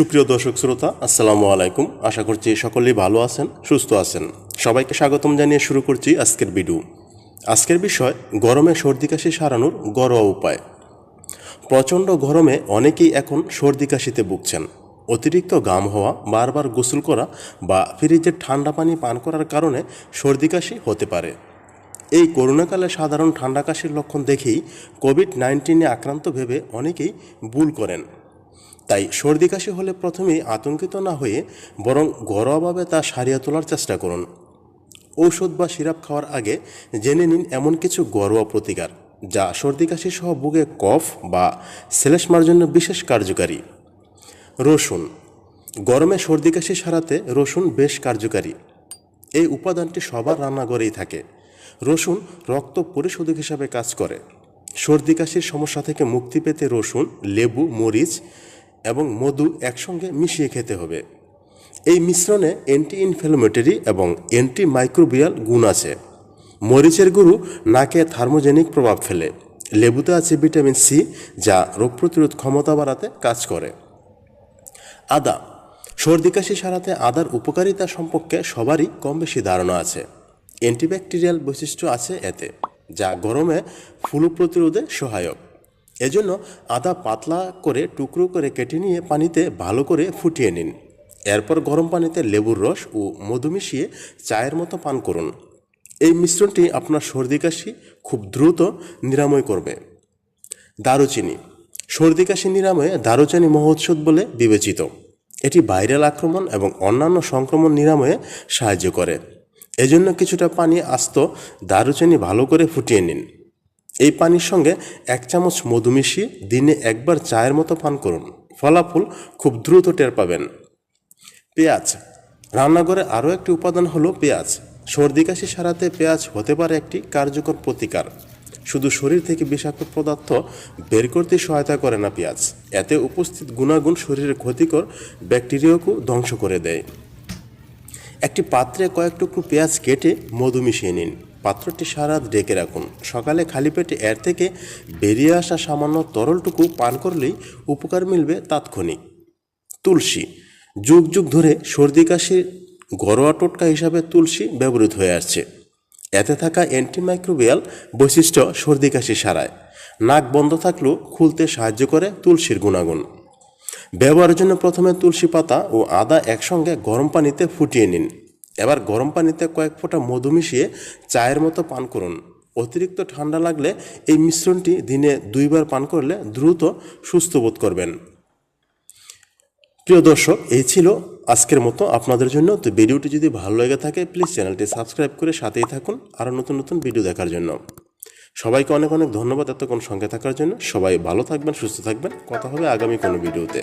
সুপ্রিয় দর্শক শ্রোতা, আসসালামু আলাইকুম। আশা করছি সকলেই ভালো আছেন, সুস্থ আছেন। সবাইকে স্বাগতম জানিয়ে শুরু করছি আজকের ভিডিও। আজকের বিষয়, গরমে সর্দি কাশি সারানোর ঘরোয়া উপায়। প্রচণ্ড গরমে অনেকেই এখন সর্দি কাশিতে ভুগছেন। অতিরিক্ত গাম হওয়া, বারবার গোসল করা বা ফ্রিজের ঠান্ডা পানি পান করার কারণে সর্দি কাশি হতে পারে। এই করোনাকালে সাধারণ ঠান্ডা কাশির লক্ষণ দেখেই কোভিড নাইন্টিনে আক্রান্ত ভেবে অনেকেই ভুল করেন। তাই সর্দি কাশি হলে প্রথমেই আতঙ্কিত না হয়ে বরং ঘরোয়াভাবে তা সারিয়ে তোলার চেষ্টা করুন। ঔষধ বা সিরাপ খাওয়ার আগে জেনে নিন এমন কিছু ঘরোয়া প্রতিকার, যা সর্দি কাশি সহ বুকে কফ বা সেলেসমার জন্য বিশেষ কার্যকারী। রসুন, গরমে সর্দি কাশি সারাতে রসুন বেশ কার্যকারী। এই উপাদানটি সবার রান্নাঘরেই থাকে। রসুন রক্ত পরিশোধক হিসাবে কাজ করে। সর্দি কাশির সমস্যা থেকে মুক্তি পেতে রসুন, লেবু, মরিচ এবং মধু একসঙ্গে মিশিয়ে খেতে হবে। এই মিশ্রণে অ্যান্টি ইনফ্লামেটরি এবং অ্যান্টি মাইক্রোবিয়াল গুণ আছে। মরিচের গুরু নাকে থার্মোজেনিক প্রভাব ফেলে। লেবুতে আছে ভিটামিন সি, যা রোগ প্রতিরোধ ক্ষমতা বাড়াতে কাজ করে। আদা। সর্দি কাশি সারাতে আদার উপকারিতা সম্পর্কে সবারই কম বেশি ধারণা আছে। অ্যান্টিব্যাকটেরিয়াল বৈশিষ্ট্য আছে এতে, যা গরমে ফ্লু প্রতিরোধে সহায়ক। এজন্য আদা পাতলা করে টুকরো করে কেটে নিয়ে পানিতে ভালো করে ফুটিয়ে নিন। এরপর গরম পানিতে লেবুর রস ও মধু মিশিয়ে চায়ের মতো পান করুন। এই মিশ্রণটি আপনার সর্দি কাশি খুব দ্রুত নিরাময় করবে। দারুচিনি। সর্দি কাশি নিরাময়ে দারুচিনি মহোৎসব বলে বিবেচিত। এটি ভাইরাল আক্রমণ এবং অন্যান্য সংক্রমণ নিরাময়ে সাহায্য করে। এজন্য কিছুটা পানি আস্ত দারুচিনি ভালো করে ফুটিয়ে নিন। এই পানির সঙ্গে এক চামচ মধু মিশিয়ে দিনে একবার চায়ের মতো পান করুন। ফলাফল খুব দ্রুত টের পাবেন। পেঁয়াজ। রান্নাঘরে আরও একটি উপাদান হলো পেঁয়াজ। সর্দি কাশি সারাতে পেঁয়াজ হতে পারে একটি কার্যকর প্রতিকার। শুধু শরীর থেকে বিষাক্ত পদার্থ বের করতে সহায়তা করে না পেঁয়াজ। এতে উপস্থিত গুণাগুণ শরীরের ক্ষতিকর ব্যাকটেরিয়াকেও ধ্বংস করে দেয়। একটি পাত্রে কয়েক টুকরো পেঁয়াজ কেটে মধু মিশিয়ে নিন। পাত্রটি সারা ডেকে রাখুন। সকালে খালি পেটে এর থেকে বেরিয়ে আসা সামান্য তরলটুকু পান করলেই উপকার মিলবে তাৎক্ষণিক। তুলসী। যুগ যুগ ধরে সর্দি কাশির ঘরোয়া টোটকা হিসাবে তুলসী ব্যবহৃত হয়ে আসছে। এতে থাকা অ্যান্টিমাইক্রোবিয়াল বৈশিষ্ট্য সর্দি কাশি সারায়। নাক বন্ধ থাকলেও খুলতে সাহায্য করে তুলসীর গুণাগুণ। ব্যবহারের জন্য প্রথমে তুলসী পাতা ও আদা একসঙ্গে গরম পানিতে ফুটিয়ে নিন। এবার গরম পানিতে কয়েক ফোঁটা মধু মিশিয়ে চায়ের মতো পান করুন। অতিরিক্ত ঠান্ডা লাগলে এই মিশ্রণটি দিনে দুইবার পান করলে দ্রুত সুস্থ বোধ করবেন। প্রিয় দর্শক, এই ছিল আজকের মতো আপনাদের জন্য। তো ভিডিওটি যদি ভালো লেগে থাকে প্লিজ চ্যানেলটি সাবস্ক্রাইব করে সাথেই থাকুন আরও নতুন নতুন ভিডিও দেখার জন্য। সবাইকে অনেক অনেক ধন্যবাদ এতক্ষণ সঙ্গে থাকার জন্য। সবাই ভালো থাকবেন, সুস্থ থাকবেন। কথা হবে আগামী কোনো ভিডিওতে।